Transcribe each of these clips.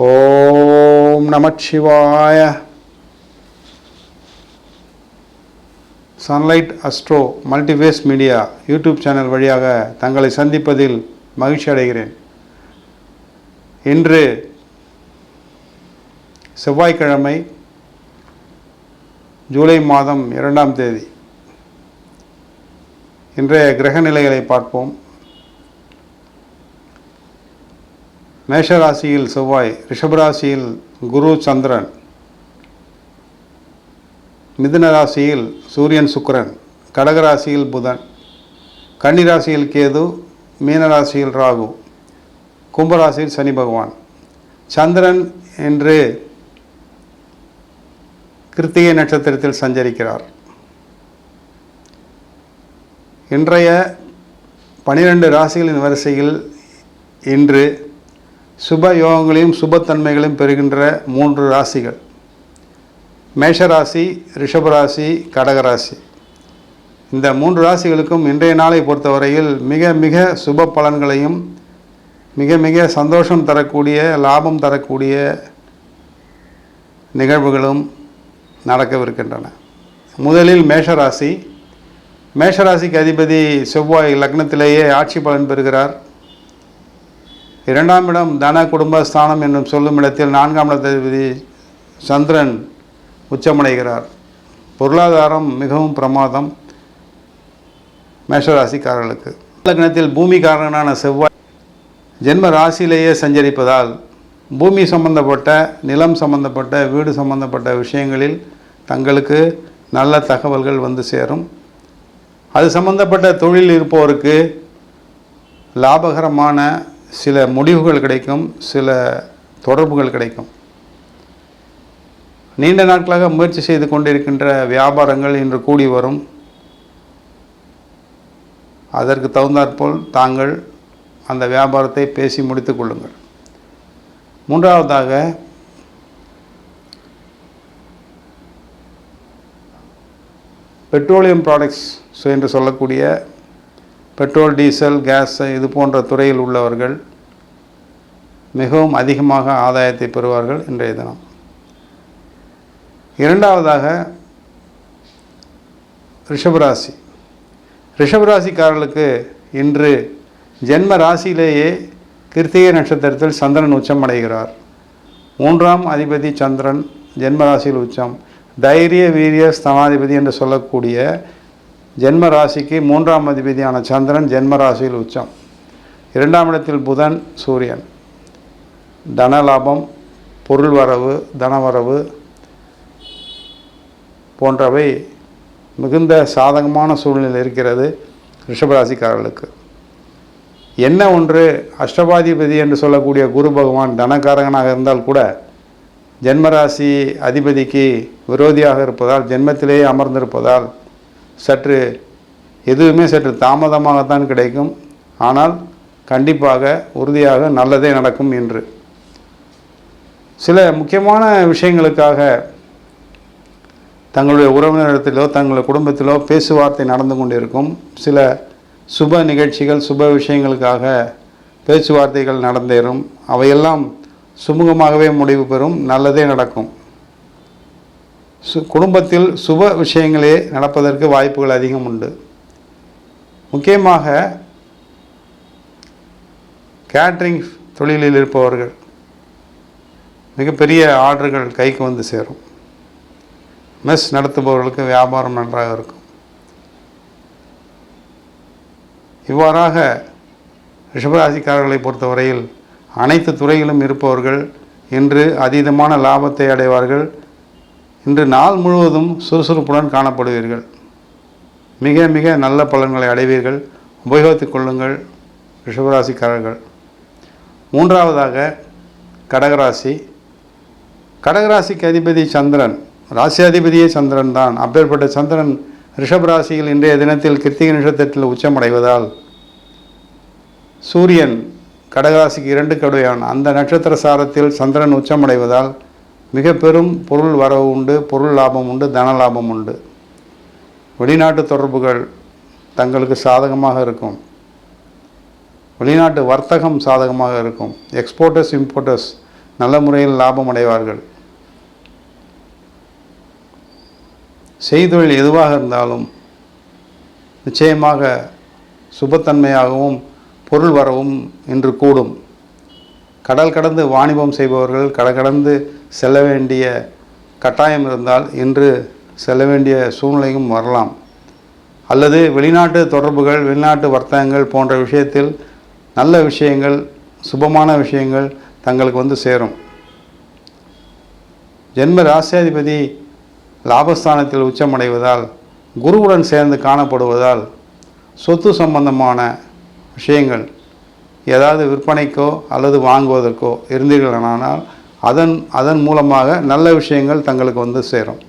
ஓம் நமச்சிவாய Sunlight Astro Multiways media YouTube channel வழியாக தங்களை சந்திப்பதில் மகிழ்ச்சி அடைகிறேன். இன்று செவ்வாய்க்கிழமை ஜூலை மாதம் இரண்டாம் தேதி. இன்றைய கிரக நிலைகளை பார்ப்போம். மேஷராசியில் செவ்வாய் ரிஷபராசியில் குரு சந்திரன் மிதுன ராசியில் சூரியன் சுக்கரன் கடகராசியில் புதன் கன்னிராசியில் கேது மீனராசியில் ராகு கும்பராசியில் சனி பகவான். சந்திரன் என்று கிருத்திகை நட்சத்திரத்தில் சஞ்சரிக்கிறார். இன்றைய பனிரெண்டு ராசிகளின் வரிசையில் இன்று சுப யோகங்களையும் சுபத்தன்மைகளையும் பெறுகின்ற மூன்று ராசிகள். மேஷராசி ரிஷபராசி கடகராசி. இந்த மூன்று ராசிகளுக்கும் இன்றைய நாளை பொறுத்தவரையில் மிக மிக சுப பலன்களையும் மிக மிக சந்தோஷம் தரக்கூடிய லாபம் தரக்கூடிய நிகழ்வுகளும் நடக்கவிருக்கின்றன. முதலில் மேஷராசி. மேஷராசிக்கு அதிபதி செவ்வாய் லக்னத்திலேயே ஆட்சி பலன் பெறுகிறார். இரண்டாம் இடம் தன குடும்பஸ்தானம் என்னும் சொல்லும் இடத்தில் நான்காம் இடத்ததிபதி சந்திரன் உச்சமடைகிறார். பொருளாதாரம் மிகவும் பிரமாதம். மேஷராசிக்காரர்களுக்கு. லக்னத்தில் பூமிக்காரனான செவ்வாய் ஜென்ம ராசியிலேயே சஞ்சரிப்பதால் பூமி சம்பந்தப்பட்ட நிலம் சம்பந்தப்பட்ட வீடு சம்பந்தப்பட்ட விஷயங்களில் தங்களுக்கு நல்ல தகவல்கள் வந்து சேரும். அது சம்பந்தப்பட்ட தொழில் இருப்பவருக்கு லாபகரமான சில முடிவுகள் கிடைக்கும் சில தொடர்புகள் கிடைக்கும். நீண்ட நாட்களாக முயற்சி செய்து கொண்டிருக்கின்ற வியாபாரங்கள் இன்று கூடி வரும். அதற்கு தகுந்தாற்போல் தாங்கள் அந்த வியாபாரத்தை பேசி முடித்து கொள்ளுங்கள். மூன்றாவதாக பெட்ரோலியம் ப்ராடக்ட்ஸ் என்று சொல்லக்கூடிய பெட்ரோல் டீசல் கேஸ் இது போன்ற துறையில் உள்ளவர்கள் மிகவும் அதிகமாக ஆதாயத்தை பெறுவார்கள் இன்றைய தினம். இரண்டாவதாக ரிஷபராசி. ரிஷபராசிக்காரர்களுக்கு இன்று ஜென்ம ராசியிலேயே கிருத்திகை நட்சத்திரத்தில் சந்திரன் உச்சம் அடைகிறார். மூன்றாம் அதிபதி சந்திரன் ஜென்ம ராசியில் உச்சம். தைரிய வீரிய ஸ்தனாதிபதி என்று சொல்லக்கூடிய ஜென்ம ராசிக்கு மூன்றாம் அதிபதியான சந்திரன் ஜென்ம ராசியில் உச்சம். இரண்டாம் இடத்தில் புதன் சூரியன். தனலாபம் பொருள் வரவு தனவரவு போன்றவை மிகுந்த சாதகமான சூழ்நிலை இருக்கிறது ரிஷபராசிக்காரர்களுக்கு. என்ன ஒன்று? அஷ்டபாதிபதி என்று சொல்லக்கூடிய குரு பகவான் தனக்காரகனாக இருந்தால் கூட ஜென்மராசி அதிபதிக்கு விரோதியாக இருப்பதால் ஜென்மத்திலேயே அமர்ந்திருப்பதால் சற்று எதுவுமே சற்று தாமதமாகத்தான் கிடைக்கும். ஆனால் கண்டிப்பாக உறுதியாக நல்லதே நடக்கும் என்று. சில முக்கியமான விஷயங்களுக்காக தங்களுடைய உறவினரிடத்திலோ தங்களுடைய குடும்பத்திலோ பேச்சுவார்த்தை நடந்து கொண்டிருக்கும் சில சுப நிகழ்ச்சிகள் சுப விஷயங்களுக்காக பேச்சுவார்த்தைகள் நடந்தேறும். அவையெல்லாம் சுமூகமாகவே முடிவு பெறும். நல்லதே நடக்கும். சு குடும்பத்தில் சுப விஷயங்களே நடப்பதற்கு வாய்ப்புகள் அதிகம் உண்டு. முக்கியமாக கேட்ரிங் தொழிலில் இருப்பவர்கள் மிகப்பெரிய ஆர்டர்கள் கைக்கு வந்து சேரும். மெஸ் நடத்துபவர்களுக்கு வியாபாரம் நன்றாக இருக்கும். இவ்வாறாக ரிஷபராசிக்காரர்களை பொறுத்தவரையில் அனைத்து துறையிலும் இருப்பவர்கள் இன்று அதீதமான லாபத்தை அடைவார்கள். இன்று நாள் முழுவதும் சுறுசுறுப்புடன் காணப்படுவீர்கள். மிக மிக நல்ல பலன்களை அடைவீர்கள். உபயோகித்துக் கொள்ளுங்கள் ரிஷபராசிக்காரர்கள். மூன்றாவதாக கடகராசி. கடகராசிக்கு அதிபதி சந்திரன். ராசியாதிபதியே சந்திரன் தான். அப்பேற்பட்ட சந்திரன் ரிஷபராசியில் இன்றைய தினத்தில் கிருத்திகை நட்சத்திரத்தில் உச்சமடைவதால் சூரியன் கடகராசிக்கு இரண்டு கடுவையான அந்த நட்சத்திர சாரத்தில் சந்திரன் உச்சமடைவதால் மிக பெரும் பொருள் வரவு உண்டு பொருள் லாபம் உண்டு தன லாபம் உண்டு. வெளிநாட்டு தொடர்புகள் தங்களுக்கு சாதகமாக இருக்கும். வெளிநாட்டு வர்த்தகம் சாதகமாக இருக்கும். எக்ஸ்போர்ட்டர்ஸ் இம்போர்ட்டர்ஸ் நல்ல முறையில் லாபம் அடைவார்கள். செய்தொழில் எதுவாக இருந்தாலும் நிச்சயமாக சுபத்தன்மையாகவும் பொருள் வரவும் இன்று கூடும். கடல் கடந்து வாணிபம் செய்பவர்கள் கடல் கடந்து செல்ல வேண்டிய கட்டாயம் இருந்தால் இன்று செல்ல வேண்டிய சூழ்நிலையும் வரலாம். அல்லது வெளிநாட்டு தொடர்புகள் வெளிநாட்டு வர்த்தகங்கள் போன்ற விஷயத்தில் நல்ல விஷயங்கள் சுபமான விஷயங்கள் தங்களுக்கு வந்து சேரும். ஜென்ம ராசியாதிபதி லாபஸ்தானத்தில் உச்சமடைவதால் குருவுடன் சேர்ந்து காணப்படுவதால் சொத்து சம்பந்தமான விஷயங்கள் ஏதாவது விற்பனைக்கோ அல்லது வாங்குவதற்கோ இருந்தீர்களானால் அதன் அதன் மூலமாக நல்ல விஷயங்கள் தங்களுக்கு வந்து சேரும்.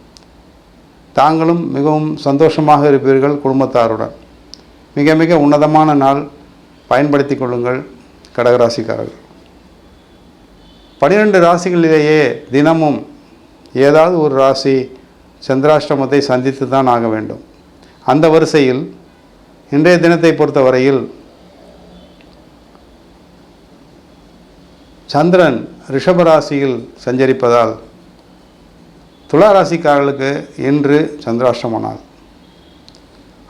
தாங்களும் மிகவும் சந்தோஷமாக இருப்பீர்கள் குடும்பத்தாருடன். மிக மிக உன்னதமான நாள். பயன்படுத்தி கொள்ளுங்கள் கடகராசிக்காரர்கள். பனிரெண்டு ராசிகளிலேயே தினமும் ஏதாவது ஒரு ராசி சந்திராஷ்டமத்தை சந்தித்து தான் ஆக வேண்டும். அந்த வரிசையில் இன்றைய தினத்தை பொறுத்தவரையில் சந்திரன் ரிஷபராசியில் சஞ்சரிப்பதால் துளாராசிக்காரர்களுக்கு இன்று சந்திராஷ்டம நாள்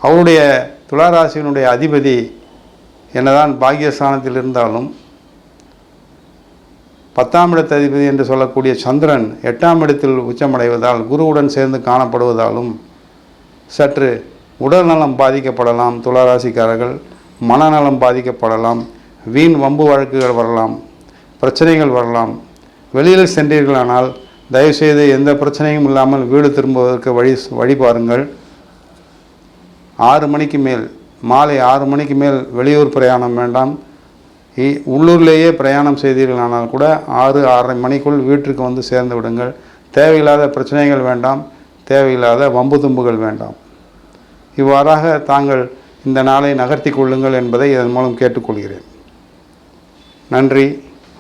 அவருடைய துளாராசியினுடைய அதிபதி என்னதான் பாகியஸ்தானத்தில் இருந்தாலும் பத்தாம் இடத்து அதிபதி என்று சொல்லக்கூடிய சந்திரன் எட்டாம் இடத்தில் உச்சமடைவதால் குருவுடன் சேர்ந்து காணப்படுவதாலும் சற்று உடல்நலம் பாதிக்கப்படலாம். துளாராசிக்காரர்கள் மனநலம் பாதிக்கப்படலாம். வீண் வம்பு வழக்குகள் வரலாம். பிரச்சனைகள் வரலாம். வெளியில் சென்றீர்களானால் தயவுசெய்து எந்த பிரச்சனையும் இல்லாமல் வீடு திரும்புவதற்கு வழி வழி பாருங்கள். ஆறு மணிக்கு மேல் மாலை ஆறு மணிக்கு மேல் வெளியூர் பிரயாணம் வேண்டாம். இ- உள்ளூர்லேயே பிரயாணம் செய்தீர்களானால் கூட ஆறு ஆறரை மணிக்குள் வீட்டிற்கு வந்து சேர்ந்து விடுங்கள். தேவையில்லாத பிரச்சனைகள் வேண்டாம். தேவையில்லாத வம்பு தும்புகள் வேண்டாம். இவ்வாறாக தாங்கள் இந்த நாளை நகர்த்தி கொள்ளுங்கள் என்பதை இதன் மூலம் கேட்டுக்கொள்கிறேன். நன்றி.